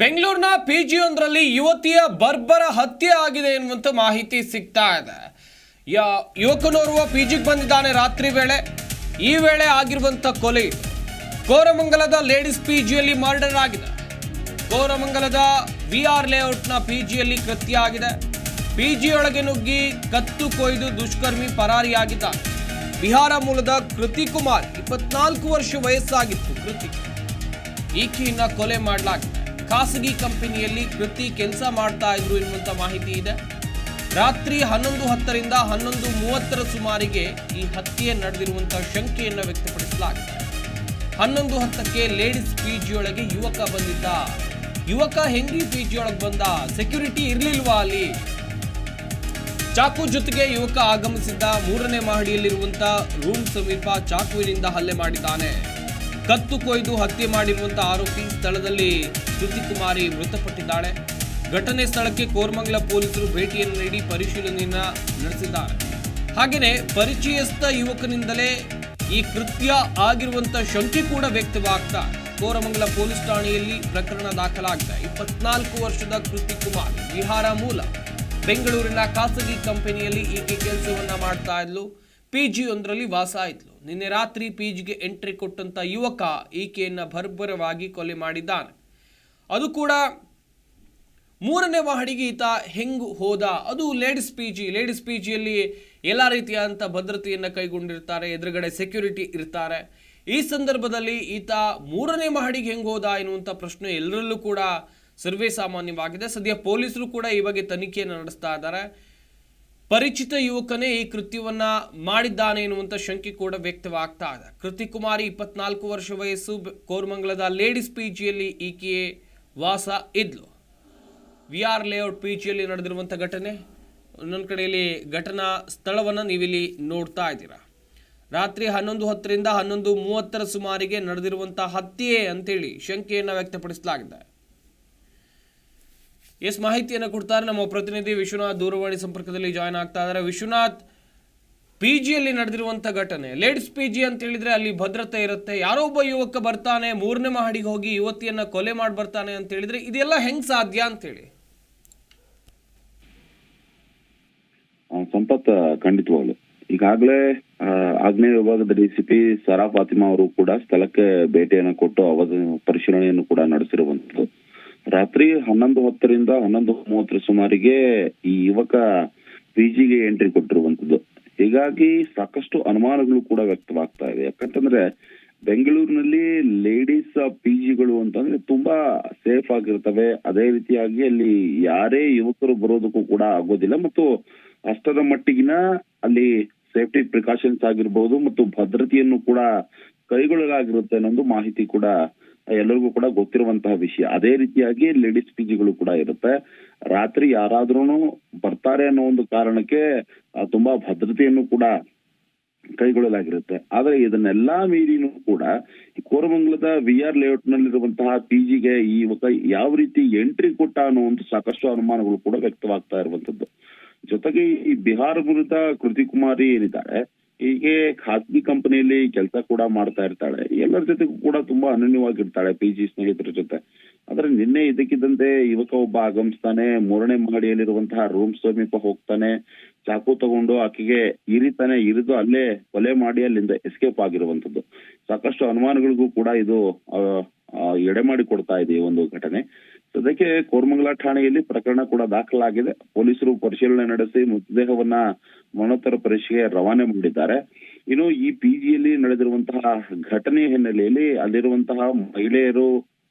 ಬೆಂಗಳೂರಿನ ಪಿಜಿಯೊಂದರಲ್ಲಿ ಯುವತಿಯ ಬರ್ಬರ ಹತ್ಯೆ ಆಗಿದೆ ಎನ್ನುವಂಥ ಮಾಹಿತಿ ಸಿಗ್ತಾ ಇದೆ. ಯುವಕನೋರ್ವ ಯುವಕನೋರ್ವ ಪಿಜಿಗೆ ಬಂದಿದ್ದಾನೆ ರಾತ್ರಿ ವೇಳೆ. ಈ ವೇಳೆ ಆಗಿರುವಂತ ಕೊಲೆ. ಕೋರಮಂಗಲದ ಲೇಡೀಸ್ ಪಿಜಿಯಲ್ಲಿ ಮರ್ಡರ್ ಆಗಿದೆ. ಕೋರಮಂಗಲದ ವಿ ಆರ್ ಲೇಔಟ್ನ ಪಿಜಿಯಲ್ಲಿ ಕೃತ್ಯ ಆಗಿದೆ. ಪಿಜಿಯೊಳಗೆ ನುಗ್ಗಿ ಕತ್ತು ಕೊಯ್ದು ದುಷ್ಕರ್ಮಿ ಪರಾರಿಯಾಗಿದ್ದಾನೆ ಬಿಹಾರ ಮೂಲದ ಕೃತಿ ಕುಮಾರ್ ಇಪ್ಪತ್ನಾಲ್ಕು ವರ್ಷ ವಯಸ್ಸಾಗಿತ್ತು ಕೃತಿ ಈಕೆಯನ್ನ ಕೊಲೆ ಮಾಡಲಾಗಿದೆ. ಖಾಸಗಿ ಕಂಪನಿಯಲ್ಲಿ ಕೃತಿ ಕೆಲಸ ಮಾಡ್ತಾ ಇದ್ರು ಎನ್ನುವಂತ ಮಾಹಿತಿ ಇದೆ. ರಾತ್ರಿ ಹನ್ನೊಂದು ಹತ್ತರಿಂದ ಹನ್ನೊಂದು ಮೂವತ್ತರ ಸುಮಾರಿಗೆ ಈ ಹತ್ಯೆ ನಡೆದಿರುವಂತಹ ಶಂಕೆಯನ್ನು ವ್ಯಕ್ತಪಡಿಸಲಾಗಿದೆ. ಹನ್ನೊಂದು ಹತ್ತಕ್ಕೆ ಲೇಡೀಸ್ ಪಿಜಿಯೊಳಗೆ ಯುವಕ ಬಂದಿದ್ದ. ಯುವಕ ಹೆಂಗಿ ಪಿಜಿಯೊಳಗೆ ಬಂದ. ಸೆಕ್ಯೂರಿಟಿ ಇರಲಿಲ್ವಾ ಅಲ್ಲಿ? ಚಾಕು ಜೊತೆಗೆ ಯುವಕ ಆಗಮಿಸಿದ್ದ. ಮೂರನೇ ಮಹಡಿಯಲ್ಲಿರುವಂತ ರೂಮ್ ಸಮೀಪ ಚಾಕುವಿನಿಂದ ಹಲ್ಲೆ ಮಾಡಿದ್ದಾನೆ. ಕತ್ತು ಕೊಯ್ದು ಹತ್ಯೆ ಮಾಡಿರುವಂಥ ಆರೋಪಿ ಸ್ಥಳದಲ್ಲಿ ಶ್ರುತಿ ಕುಮಾರಿ ಮೃತಪಟ್ಟಿದ್ದಾಳೆ. ಘಟನೆ ಸ್ಥಳಕ್ಕೆ ಕೋರ್ಮಂಗಲ ಪೊಲೀಸರು ಭೇಟಿಯನ್ನು ನೀಡಿ ಪರಿಶೀಲನೆಯನ್ನ ನಡೆಸಿದ್ದಾರೆ. ಹಾಗೆಯೇ ಪರಿಚಯಸ್ಥ ಯುವಕನಿಂದಲೇ ಈ ಕೃತ್ಯ ಆಗಿರುವಂತ ಶಂಕೆ ಕೂಡ ವ್ಯಕ್ತವಾಗ್ತಾ ಕೋರಮಂಗಲ ಪೊಲೀಸ್ ಠಾಣೆಯಲ್ಲಿ ಪ್ರಕರಣ ದಾಖಲಾಗಿದೆ. ಇಪ್ಪತ್ನಾಲ್ಕು ವರ್ಷದ ಕೃತಿ ಕುಮಾರ್ ಬಿಹಾರ ಮೂಲ, ಬೆಂಗಳೂರಿನ ಖಾಸಗಿ ಕಂಪನಿಯಲ್ಲಿ ಈಕೆ ಕೆಲಸವನ್ನ ಮಾಡ್ತಾ ಇದ್ಲು. ಪಿಜಿ ಒಂದರಲ್ಲಿ ವಾಸ ಆಯಿತು ನಿನ್ನೆ ರಾತ್ರಿ ಪಿ ಜಿಗೆ ಎಂಟ್ರಿ ಕೊಟ್ಟಂತ ಯುವಕ ಈಕೆಯನ್ನು ಭರ್ಭರವಾಗಿ ಕೊಲೆ ಮಾಡಿದ್ದಾನೆ. ಅದು ಕೂಡ ಮೂರನೇ ಮಹಡಿಗೆ ಈತ ಹೆಂಗು ಹೋದ? ಅದು ladies P G ladies P ಜಿಯಲ್ಲಿ ಎಲ್ಲ ರೀತಿಯಾದಂಥ ಭದ್ರತೆಯನ್ನು ಕೈಗೊಂಡಿರ್ತಾರೆ, ಎದುರುಗಡೆ ಸೆಕ್ಯೂರಿಟಿ ಇರ್ತಾರೆ. ಈ ಸಂದರ್ಭದಲ್ಲಿ ಈತ ಮೂರನೇ ಮಹಡಿಗೆ ಹೆಂಗೆ ಹೋದ ಎನ್ನುವಂಥ ಪ್ರಶ್ನೆ ಎಲ್ಲರಲ್ಲೂ ಕೂಡ ಸರ್ವೇ ಸಾಮಾನ್ಯವಾಗಿದೆ. ಸದ್ಯ ಪೊಲೀಸರು ಕೂಡ ಈ ಬಗ್ಗೆ ತನಿಖೆಯನ್ನು ನಡೆಸ್ತಾ ಇದ್ದಾರೆ. ಪರಿಚಿತ ಯುವಕನೇ ಈ ಕೃತ್ಯವನ್ನ ಮಾಡಿದ್ದಾನೆ ಎನ್ನುವಂಥ ಶಂಕೆ ಕೂಡ ವ್ಯಕ್ತವಾಗ್ತಾ ಇದೆ. ಕೃತಿ ಕುಮಾರಿ ಇಪ್ಪತ್ನಾಲ್ಕು ವರ್ಷ ವಯಸ್ಸು ಕೋರ್ಮಂಗಲದ ಲೇಡೀಸ್ ಪಿ ಜಿಯಲ್ಲಿ ಈಕೆ ವಾಸ ಇದ್ಲು. ವಿ ಆರ್ ಲೇಔಟ್ ಪಿಜಿಯಲ್ಲಿ ನಡೆದಿರುವಂಥ ಘಟನೆ ಇನ್ನೊಂದು ಕಡೆಯಲ್ಲಿ ಘಟನಾ ಸ್ಥಳವನ್ನು ನೀವಿಲ್ಲಿ ನೋಡ್ತಾ ಇದ್ದೀರಾ. ರಾತ್ರಿ ಹನ್ನೊಂದು ಹತ್ತರಿಂದ ಹನ್ನೊಂದು ಮೂವತ್ತರ ಸುಮಾರಿಗೆ ನಡೆದಿರುವಂಥ ಹತ್ಯೆ ಅಂತೇಳಿ ಶಂಕೆಯನ್ನು ವ್ಯಕ್ತಪಡಿಸಲಾಗಿದೆ. ಎಸ್ ಮಾಹಿತಿಯನ್ನು ಕೊಡ್ತಾರೆ. ನಮ್ಮ ಪ್ರತಿನಿಧಿ ವಿಶ್ವನಾಥ್ ದೂರವಾಣಿ ಸಂಪರ್ಕದಲ್ಲಿ ಜಾಯ್ನ್ ಆಗ್ತಾ ಇದ್ದಾರೆ. ವಿಶ್ವನಾಥ್ ಪಿ ಜಿಯಲ್ಲಿ ನಡೆದಿರುವಂಥ ಘಟನೆ, ಲೇಡೀಸ್ ಪಿ ಜಿ ಅಂತ ಹೇಳಿದ್ರೆ ಅಲ್ಲಿ ಭದ್ರತೆ ಇರುತ್ತೆ. ಯಾರೋ ಒಬ್ಬ ಯುವಕ ಬರ್ತಾನೆ, ಮೂರನೇ ಮಹಡಿಗೆ ಹೋಗಿ ಯುವತಿಯನ್ನ ಕೊಲೆ ಮಾಡಿ ಬರ್ತಾನೆ ಅಂತ ಹೇಳಿದ್ರೆ ಇದೆಲ್ಲ ಹೆಂಗ್ ಸಾಧ್ಯ ಅಂತೇಳಿ. ಸಂಪತ್ ಖಂಡಿತವಾಗ್ಲು. ಈಗಾಗಲೇ ಆಗ್ನೇಯ ವಿಭಾಗದ ಡಿಸಿಪಿ ಸರಾ ಫಾತಿಮಾ ಅವರು ಕೂಡ ಸ್ಥಳಕ್ಕೆ ಭೇಟಿಯನ್ನು ಕೊಟ್ಟು ಅವಧಿ ಪರಿಶೀಲನೆಯನ್ನು ಕೂಡ ನಡೆಸಿರುವಂತದ್ದು ರಾತ್ರಿ ಹನ್ನೊಂದು ಹತ್ತರಿಂದ ಹನ್ನೊಂದು ಮೂವತ್ತರ ಸುಮಾರಿಗೆ ಈ ಯುವಕ ಪಿಜಿಗೆ ಎಂಟ್ರಿ ಕೊಟ್ಟಿರುವಂತದ್ದು ಹೀಗಾಗಿ ಸಾಕಷ್ಟು ಅನುಮಾನಗಳು ಕೂಡ ವ್ಯಕ್ತವಾಗ್ತಾ ಇದೆ. ಯಾಕಂತಂದ್ರೆ ಬೆಂಗಳೂರಿನಲ್ಲಿ ಲೇಡೀಸ್ ಪಿಜಿಗಳು ಅಂತಂದ್ರೆ ತುಂಬಾ ಸೇಫ್ ಆಗಿರ್ತವೆ. ಅದೇ ರೀತಿಯಾಗಿ ಅಲ್ಲಿ ಯಾರೇ ಯುವಕರು ಬರೋದಕ್ಕೂ ಕೂಡ ಆಗೋದಿಲ್ಲ. ಮತ್ತು ಅಷ್ಟರ ಮಟ್ಟಿಗಿನ ಅಲ್ಲಿ ಸೇಫ್ಟಿ ಪ್ರಿಕಾಷನ್ಸ್ ಆಗಿರ್ಬೋದು ಮತ್ತು ಭದ್ರತೆಯನ್ನು ಕೂಡ ಕೈಗೊಳ್ಳಲಾಗಿರುತ್ತೆ ಅನ್ನೋದು ಮಾಹಿತಿ ಕೂಡ ಎಲ್ಲರಿಗೂ ಕೂಡ ಗೊತ್ತಿರುವಂತಹ ವಿಷಯ. ಅದೇ ರೀತಿಯಾಗಿ ಲೇಡೀಸ್ ಪಿಜಿಗಳು ಕೂಡ ಇರುತ್ತೆ. ರಾತ್ರಿ ಯಾರಾದ್ರೂ ಬರ್ತಾರೆ ಅನ್ನೋ ಒಂದು ಕಾರಣಕ್ಕೆ ತುಂಬಾ ಭದ್ರತೆಯನ್ನು ಕೂಡ ಕೈಗೊಳ್ಳಲಾಗಿರುತ್ತೆ. ಆದ್ರೆ ಇದನ್ನೆಲ್ಲಾ ಮೀರಿನೂ ಕೂಡ ಈ ಕೋರಮಂಗಲದ ವಿ ಆರ್ ಲೇಔಟ್ ನಲ್ಲಿರುವಂತಹ ಪಿಜಿಗೆ ಈ ಯುವಕ ಯಾವ ರೀತಿ ಎಂಟ್ರಿ ಕೊಟ್ಟ ಅನ್ನೋ ಒಂದು ಸಾಕಷ್ಟು ಅನುಮಾನಗಳು ಕೂಡ ವ್ಯಕ್ತವಾಗ್ತಾ ಇರುವಂತದ್ದು ಜೊತೆಗೆ ಈ ಬಿಹಾರ ಮೂಲದ ಕೃತಿ ಕುಮಾರಿ ಏನಿದ್ದಾರೆ ಹೀಗೆ ಖಾಸಗಿ ಕಂಪನಿಯಲ್ಲಿ ಕೆಲಸ ಕೂಡ ಮಾಡ್ತಾ ಇರ್ತಾಳೆ. ಎಲ್ಲರ ಜೊತೆಗೂ ಕೂಡ ತುಂಬಾ ಅನನ್ಯವಾಗಿರ್ತಾಳೆ ಪಿ ಜಿ ಸ್ನೇಹಿತರ ಜೊತೆ. ಆದ್ರೆ ನಿನ್ನೆ ಇದಕ್ಕಿದ್ದಂತೆ ಯುವಕ ಒಬ್ಬ ಆಗಮಿಸ್ತಾನೆ. ಮೂರನೇ ಮಹಡಿಯಲ್ಲಿರುವಂತಹ ರೂಮ್ ಸಮೀಪ ಹೋಗ್ತಾನೆ. ಚಾಕು ತಗೊಂಡು ಆಕೆಗೆ ಇರಿತಾನೆ. ಇರಿದು ಅಲ್ಲೇ ಕೊಲೆ ಮಾಡಿ ಅಲ್ಲಿಂದ ಎಸ್ಕೇಪ್ ಆಗಿರುವಂತದ್ದು ಸಾಕಷ್ಟು ಅನುಮಾನಗಳಿಗೂ ಕೂಡ ಇದು ಎಡೆ ಮಾಡಿ ಕೊಡ್ತಾ ಇದೆ ಈ ಒಂದು ಘಟನೆ. ಸದ್ಯಕ್ಕೆ ಕೋರ್ಮಂಗಲ ಠಾಣೆಯಲ್ಲಿ ಪ್ರಕರಣ ಕೂಡ ದಾಖಲಾಗಿದೆ. ಪೊಲೀಸರು ಪರಿಶೀಲನೆ ನಡೆಸಿ ಮೃತದೇಹವನ್ನ ಮರಣೋತ್ತರ ಪರೀಕ್ಷೆಗೆ ರವಾನೆ ಮಾಡಿದ್ದಾರೆ. ಇನ್ನು ಈ ಪಿಜಿಯಲ್ಲಿ ನಡೆದಿರುವಂತಹ ಘಟನೆ ಹಿನ್ನೆಲೆಯಲ್ಲಿ ಅಲ್ಲಿರುವಂತಹ ಮಹಿಳೆಯರು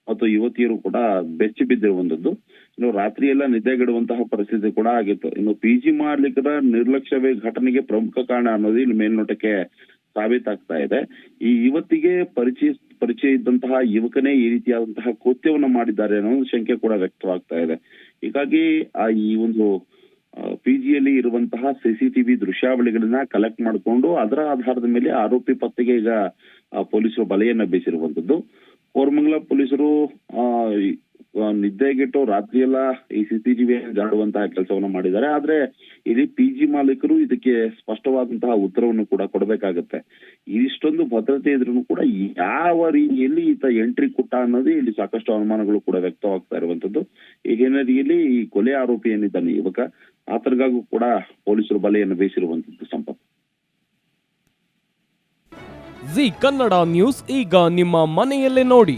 ಮತ್ತು ಯುವತಿಯರು ಕೂಡ ಬೆಚ್ಚಿ ಬಿದ್ದಿರುವಂತದ್ದು ಇನ್ನು ರಾತ್ರಿ ಎಲ್ಲ ನಿದ್ದೆಗೆಡುವಂತಹ ಪರಿಸ್ಥಿತಿ ಕೂಡ ಆಗಿತ್ತು. ಇನ್ನು ಪಿಜಿ ಮಾಲೀಕರ ನಿರ್ಲಕ್ಷ್ಯವೇ ಘಟನೆಗೆ ಪ್ರಮುಖ ಕಾರಣ ಅನ್ನೋದು ಇಲ್ಲಿ ಮೇಲ್ನೋಟಕ್ಕೆ ಸಾಬೀತಾಗ್ತಾ ಇದೆ. ಈ ಯುವತಿಗೆ ಪರಿಚಯ ಪರಿಚಯ ಇದ್ದಂತಹ ಯುವಕನೇ ಈ ರೀತಿಯಾದಂತಹ ಕೃತ್ಯವನ್ನ ಮಾಡಿದ್ದಾರೆ ಅನ್ನೋ ಶಂಕೆ ಕೂಡ ವ್ಯಕ್ತವಾಗ್ತಾ ಇದೆ. ಹೀಗಾಗಿ ಆ ಈ ಒಂದು ಪಿಜಿಯಲ್ಲಿ ಇರುವಂತಹ ಸಿಸಿಟಿವಿ ದೃಶ್ಯಾವಳಿಗಳನ್ನ ಕಲೆಕ್ಟ್ ಮಾಡಿಕೊಂಡು ಅದರ ಆಧಾರದ ಮೇಲೆ ಆರೋಪಿ ಪತ್ತೆಗೆ ಈಗ ಪೊಲೀಸರು ಬಲೆಯನ್ನ ಬೀಸಿರುವಂತದ್ದು ಕೋರಮಂಗಲ ಪೊಲೀಸರು ನಿದ್ದೆಗೆಟ್ಟು ರಾತ್ರಿ ಎಲ್ಲ ಈ ಸಿಸಿಟಿವಿ ಜಾಡುವಂತಹ ಕೆಲಸವನ್ನ ಮಾಡಿದ್ದಾರೆ. ಆದ್ರೆ ಇಲ್ಲಿ ಪಿ ಜಿ ಮಾಲೀಕರು ಇದಕ್ಕೆ ಸ್ಪಷ್ಟವಾದಂತಹ ಉತ್ತರವನ್ನು ಕೂಡ ಕೊಡಬೇಕಾಗತ್ತೆ. ಇಷ್ಟೊಂದು ಭದ್ರತೆ ಇದ್ರೂ ಕೂಡ ಯಾವ ರೀತಿಯಲ್ಲಿ ಈತ ಎಂಟ್ರಿ ಕೊಟ್ಟ ಅನ್ನೋದು ಇಲ್ಲಿ ಸಾಕಷ್ಟು ಅನುಮಾನಗಳು ಕೂಡ ವ್ಯಕ್ತವಾಗ್ತಾ ಇರುವಂತದ್ದು ಈ ಹಿನ್ನೆಲೆಯಲ್ಲಿ ಈ ಕೊಲೆ ಆರೋಪಿ ಏನಿದ್ದಾನೆ, ಯುವಕ ಆತರಿಗಾಗೂ ಕೂಡ ಪೊಲೀಸರು ಬಲೆಯನ್ನು ಬೀಸಿರುವಂತದ್ದು ಸಂಪತ್ ಜಿ ಕನ್ನಡ ನ್ಯೂಸ್, ಈಗ ನಿಮ್ಮ ಮನೆಯಲ್ಲೇ ನೋಡಿ.